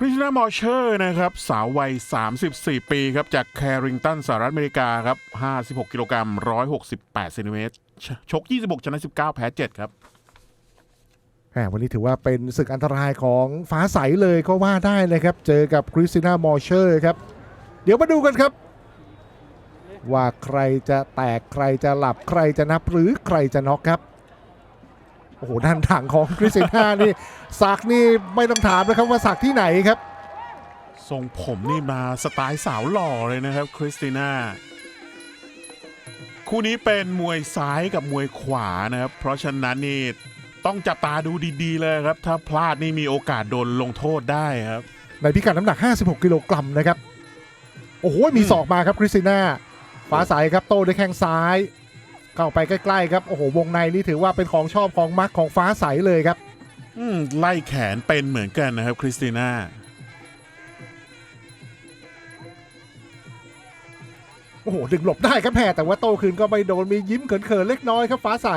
คริสติน่ามอร์เชอร์นะครับสาววัย 34 ปีครับจากแคริงตันสหรัฐอเมริกาครับ 56 กิโลกรัม 168เซนติเมตรชก 26 ชนะ 19 แพ้ 7 ครับแหมวันนี้ถือว่าเป็นศึกอันตรายของฟ้าใสเลยก็ว่าได้เลยครับ เจอกับคริสติน่ามอร์เชอร์ครับ เดี๋ยวมาดูกันครับ ว่าใครจะแตกใครจะหลับใครจะนับหรือใครจะน็อกครับ โอ้โหด้านถังของคริสติน่านี่สักนี่ไม่ต้องถามนะครับว่าสักที่ไหนครับทรงผมนี่มาสไตล์สาวหล่อเลยนะครับคริสติน่าคู่นี้เป็นมวยซ้ายกับมวยขวานะครับ เพราะฉะนั้นนี่ต้องจับตาดูดีๆเลยครับ ถ้าพลาดนี่มีโอกาสโดนลงโทษได้ครับ ในพิกัดน้ำหนัก 56 กิโลกรัมนะครับ โอ้โห มีศอกมาครับคริสติน่าฟ้าใสครับโต้ด้วยแข้งซ้าย เข้าไปใกล้ๆครับโอ้โหวงในนี่ถือว่าเป็นของชอบของมักของฟ้าใสเลยครับ อืมไล่แขนเป็นเหมือนกันนะครับคริสติน่าโอ้โหดึงหลบได้ครับแพรแต่ว่าโต้คืนก็ไม่โดนมียิ้มเขินๆเล็กน้อยครับฟ้าใส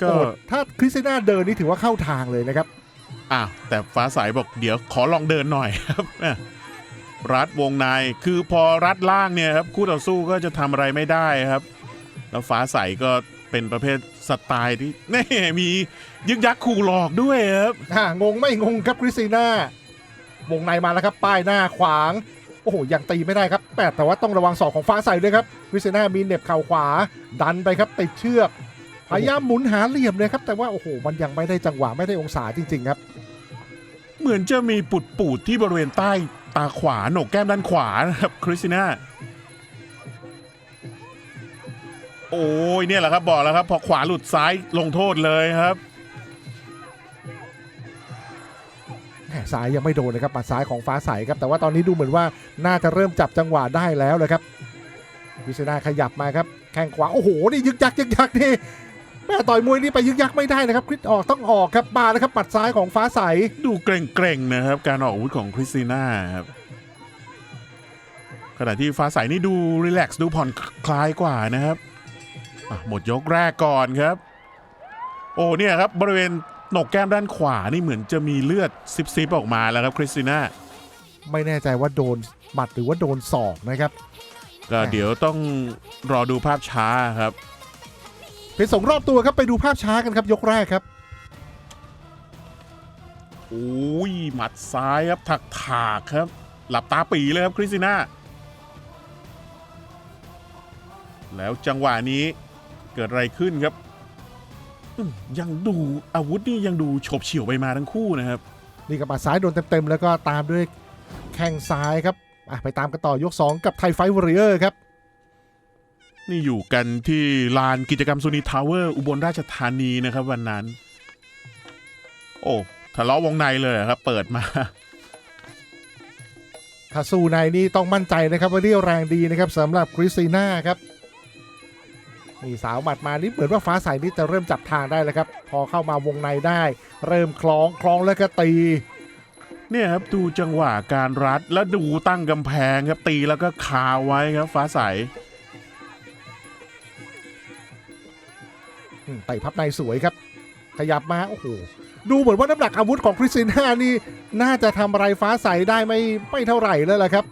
ก็โอ้โหถ้าคริสติน่าเดินนี่ถือว่าเข้าทางเลยนะครับ อะแต่ฟ้าใสบอกเดี๋ยวขอลองเดินหน่อยครับอะ รัดวงใน คือพอรัดล่างเนี่ยครับคู่ต่อสู้ก็จะทำอะไรไม่ได้ครับ แล้วฟ้าใสก็เป็นประเภทสไตล์ที่แน่มียึกยักขู่หลอกด้วยครับอ่างงไม่งงครับคริสติน่าวงในมาแล้วครับ ป้ายหน้าขวาง โอ้โห ยังตีไม่ได้ครับแต่แต่ว่าต้องระวังศอกของฟ้าใสด้วยครับคริสติน่ามีเหน็บเข่าขวา ดันไปครับติดเชือกพยายามหมุนหาเหลี่ยมเลยครับแต่ว่าโอ้โหมันยังไม่ได้จังหวะไม่ได้องศาจริง ๆ ครับ เหมือนจะมีปุดปูดๆที่บริเวณใต้ ตาขวาโหนกแก้มด้านขวานะครับคริสติน่าโอ้ยเนี่ยแหละครับบอกแล้วครับ พอขวาหลุดซ้ายลงโทษเลยครับแหมซ้ายยังไม่โดนนะครับหมัดซ้ายของฟ้าใสครับแต่ว่าตอนนี้ดูเหมือนว่าน่าจะเริ่มจับจังหวะได้แล้วเลยครับวิศนาขยับมาครับแข้งขวาโอ้โหนี่ยึกยักยึกยักนี่ แม่ต่อยมวยนี่ไปยึกยักไม่ได้นะครับคริสออกต้องออกครับมาแล้วครับหมัดซ้ายของฟ้าใสดูเกรงๆนะครับ การออกอาวุธของคริสติน่าครับขณะที่ฟ้าใสนี่ดูรีแลกซ์ดูผ่อนคลายกว่านะครับอะหมดยกแรกก่อนครับ โอ้เนี่ยครับบริเวณโหนกแก้มด้านขวานี่เหมือนจะมีเลือดซิบๆออกมาแล้วครับคริสติน่าไม่แน่ใจว่าโดนหมัดหรือว่าโดนศอกนะครับ ก็เดี๋ยวต้องรอดูภาพช้าครับ เป็นสองรอบตัวครับไปดูภาพช้ากันครับยกแรกครับโอ้ยหมัดซ้ายครับถักถากๆครับ หลับตาปีเลยครับคริสติน่าแล้วจังหวะนี้เกิดอะไรขึ้นครับอืมยังดูอาวุธนี่ยังดูโฉบเฉี่ยวไปมาทั้งคู่นะครับ นี่กับหมัดซ้ายโดนเต็มๆ แล้วก็ตามด้วยแข้งซ้ายครับอะไปตามกันต่อยก 2 กับไทยไฟวอริเออร์ครับ นี่อยู่กันที่ลานกิจกรรมซูนีทาวเวอร์อุบลราชธานีนะครับวันนั้น โอ้ทะเลาะวงในเลยเหรอครับ เปิดมาถ้าสู้ในนี่ต้องมั่นใจนะครับว่าเรี่ยวแรงดีนะครับสำหรับคริสติน่าครับนี่สาวหมัดมานี่เหมือนว่าฟ้าใสนี่จะเริ่มจับทางได้แล้วครับ พอเข้ามาวงในได้ เริ่มคล้องคล้องแล้วก็ตี เนี่ยครับดูจังหวะการรัดแล้วดูตั้งกำแพงครับตีแล้วก็คาไว้ครับฟ้าใส ไต่พับในสวยครับ ขยับมาโอ้โหดูเหมือนว่าน้ำหนักอาวุธของคริสติน่านี่น่าจะทำอะไรฟ้าใสได้ไม่ไม่เท่าไหร่แล้วล่ะครับ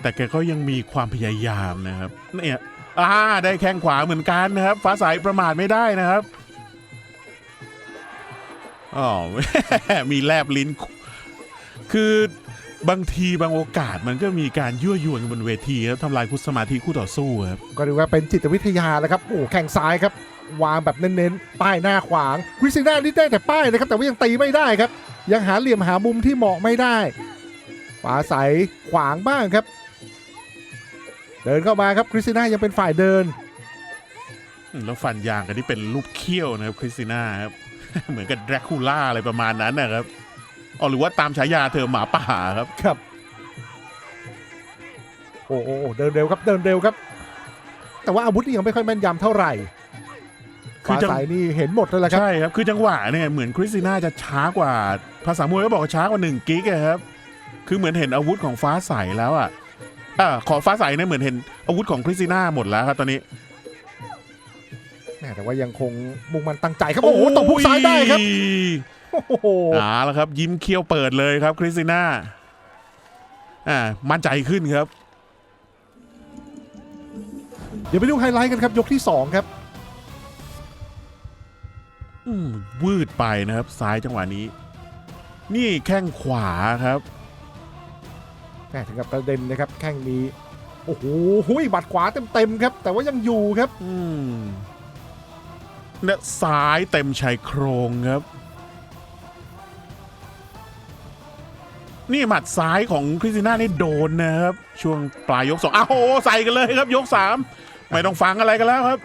แต่แกก็ยังมีความพยายามนะครับเนี่ยอ่าได้แข้งขวาเหมือนกันนะครับ ฟ้าใสประมาทไม่ได้นะครับอ๋อมีแลบลิ้น คือ บางทีบางโอกาสมันก็มีการยั่วยวนกันบนเวทีแล้วทำลายคุสมาธิคู่ต่อสู้ครับก็เรียกว่าเป็นจิตวิทยาแล้วครับโอ้โหแข่งซ้ายครับ วางแบบเน้นๆ ป้ายหน้าขวางคริสติน่านี่ได้แต่ป้ายนะครับ แต่ว่ายังตีไม่ได้ครับ ยังหาเหลี่ยมหามุมที่เหมาะไม่ได้ฝาใสขวางบ้างครับ เดินเข้ามาครับคริสติน่ายังเป็นฝ่ายเดินอืมแล้วฟันยางกันที่เป็นรูปเขี้ยวนะครับคริสติน่าครับเหมือนกับแดรคูล่าอะไรประมาณนั้นนะครับ อ๋อหรือว่าตามฉายาเธอหมาป่าครับ ครับ โอ้โหเดินเร็วครับเดินเร็วครับ แต่ว่าอาวุธนี่ยังไม่ค่อยแม่นยำเท่าไหร่คือฟ้าจังใสนี่เห็นหมดเลยแหละครับ ใช่ครับ คือจังหวะเนี่ยเหมือนคริสติน่าจะช้ากว่า ภาษามวยก็บอกว่าช้ากว่าหนึ่งกิกอะครับ คือเหมือนเห็นอาวุธของฟ้าใสแล้วอะอ่าขอฟ้าใสเนี่ยเหมือนเห็นอาวุธของคริสติน่าหมดแล้วครับตอนนี้ แหม่แต่ว่ายังคงมุ่งมันตั้งใจครับ โอ้โหตบพุกซ้ายได้ครับโอ้ยโโอ้โหเอาละครับ ยิ้มเคี้ยวเปิดเลยครับคริสติน่าอ่ามั่นใจขึ้นครับ เดี๋ยวไปดูไฮไลท์กันครับ ยกที่ 2 ครับอืมวืดไปนะครับซ้ายจังหวะนี้ นี่แข้งขวาครับแหม่ถึงกับประเด็นนะครับ แข้งนี้ โอ้โหหุยบัดขวาเต็มๆครับ แต่ว่ายังอยู่ครับ อืมและซ้ายเต็มชายโครงครับ นี่หมัดซ้ายของคริสติน่านี่โดนนะครับ ช่วงปลายยกสองอ้าวโหใส่กันเลยครับยกสามไม่ต้องฟังอะไรกันแล้วครับ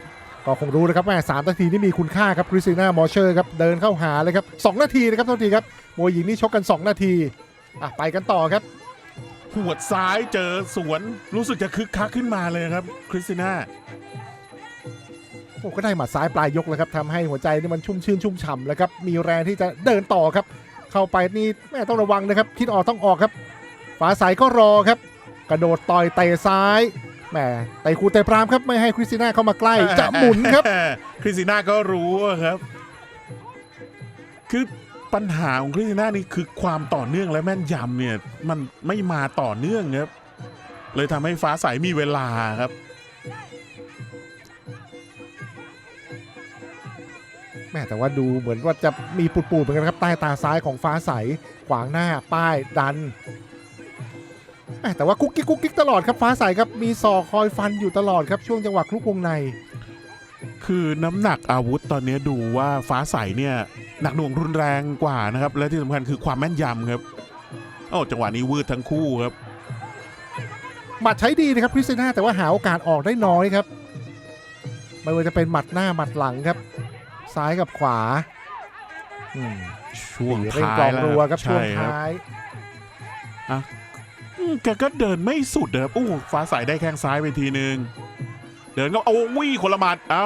ก็คงรู้นะครับแม่สามนาทีนี่มีคุณค่าครับคริสติน่ามอเชอร์ครับเดินเข้าหาเลยครับ2นาทีนะครับโทษทีครับมวยหญิงนี่ชกกัน2นาทีอะไปกันต่อครับ หัวดซ้ายเจอสวนรู้สึกจะคึกคักขึ้นมาเลยครับคริสติน่าโอ้ก็ได้หมัดซ้ายปลายยกแล้วครับทำให้หัวใจนี่มันชุ่มชื่นชุ่มฉ่ำแล้วครับมีแรงที่จะเดินต่อครับ เข้าไปนี่แม่ต้องระวังนะครับ คิดออกต้องออกครับฟ้าใสก็รอครับ กระโดดต่อยเตะซ้ายแหมเตะครูเตะพรามครับไม่ให้คริสติน่าเข้ามาใกล้จะหมุนครับ คริสติน่าก็รู้ครับ คือปัญหาของคริสติน่านี่คือความต่อเนื่องและแม่นยำเนี่ย มันไม่มาต่อเนื่องครับ เลยทำให้ฟ้าใสมีเวลาครับ แม่แต่ว่าดูเหมือนว่าจะมีปูดๆเหมือนกันครับใต้ตาซ้ายของฟ้าใสขวางหน้าป้ายดันแม่แต่ว่ากุ๊กกิ๊กกุ๊กกิ๊กตลอดครับฟ้าใสครับมีศอกคอยฟันอยู่ตลอดครับช่วงจังหวะคลุกวงใน คือน้ำหนักอาวุธตอนนี้ดูว่าฟ้าใสเนี่ยหนักหน่วงรุนแรงกว่านะครับและที่สำคัญคือความแม่นยำครับโอ้จังหวะนี้วืดทั้งคู่ครับหมัดใช้ดีนะครับคริสติน่าแต่ว่าหาโอกาสออกได้น้อยครับไม่ว่าจะเป็นหมัดหน้าหมัดหลังครับ ซ้ายกับขวาอืมช่วงเร่งท้ากลอยงแล้วรัวครับช่วงใครับท้าย อืมแกก็เดินไม่สุดเด้อโอ้ฟ้าใสได้แข้งซ้ายไปทีนึง เดินก็โอ้วิ่คนละหมัดเอ้า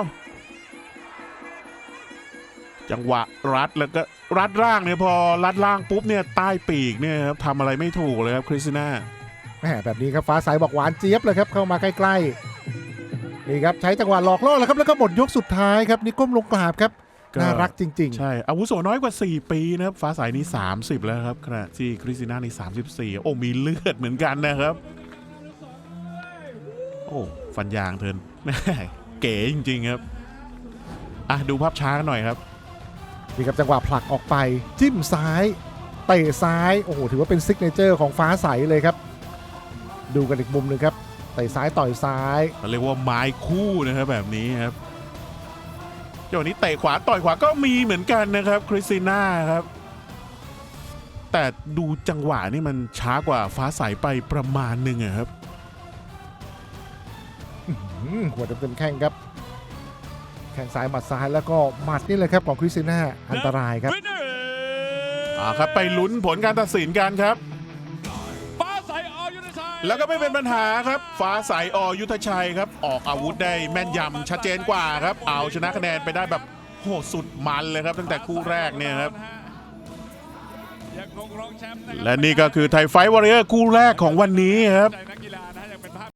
จังหวะรัดแล้วก็รัดร่างเนี่ยพอรัดร่างปุ๊บเนี่ยใต้ปีกเนี่ยครับทำอะไรไม่ถูกเลยครับคริสติน่า แหมแบบนี้ครับฟ้าใสบอกหวานเจี๊ยบเลยครับเข้ามาใกล้ๆ นี่ครับใช้จังหวะหลอกล่อแล้วครับแล้วก็หมดยกสุดท้ายครับนี่ก้มลงกราบครับก็น่ารักจริงใช่ อาวุโสน้อยกว่า 4 ปีนะครับ ฟ้าใสนี่30 แล้วครับขณะที่คริสติน่านี่34 โอ้ มีเลือดเหมือนกันนะครับ โอ้ ฟันยางเทินแม่เก๋จริง ๆ ครับ อะ ดูภาพช้ากันหน่อยครับๆนี่ครับจังหวะผลักออกไป จิ้มซ้ายเตะซ้าย โอ้โห ถือว่าเป็นซิกเนเจอร์ของฟ้าใสเลยครับ ดูกันอีกมุมหนึ่งครับ เตะซ้ายต่อยซ้าย เขาเรียกว่าไม้คู่นะครับแบบนี้ครับเจ้านี้เตะขวาต่อยขวาก็มีเหมือนกันนะครับคริสติน่าครับ แต่ดูจังหวะนี่มันช้ากว่าฟ้าใสไปประมาณหนึ่งอะครับ อืมหัวเต็มๆแข้งครับ แข้งซ้ายหมัดซ้ายแล้วก็หมัดนี่เลยครับของคริสติน่าอันตรายครับ อ่าครับไปลุ้นผลการตัดสินกันครับ แล้วก็ไม่เป็นปัญหาครับ ฟ้าใสอยุทธชัยครับ ออกอาวุธได้แม่นยำชัดเจนกว่าครับ เอาชนะคะแนนไปได้แบบโหสุดมันเลยครับ ตั้งแต่คู่แรกเนี่ยครับยังคงรองแชมป์นะครับและนี่ก็คือไทยไฟท์วอริเออร์คู่แรกของวันนี้ครับใจนะ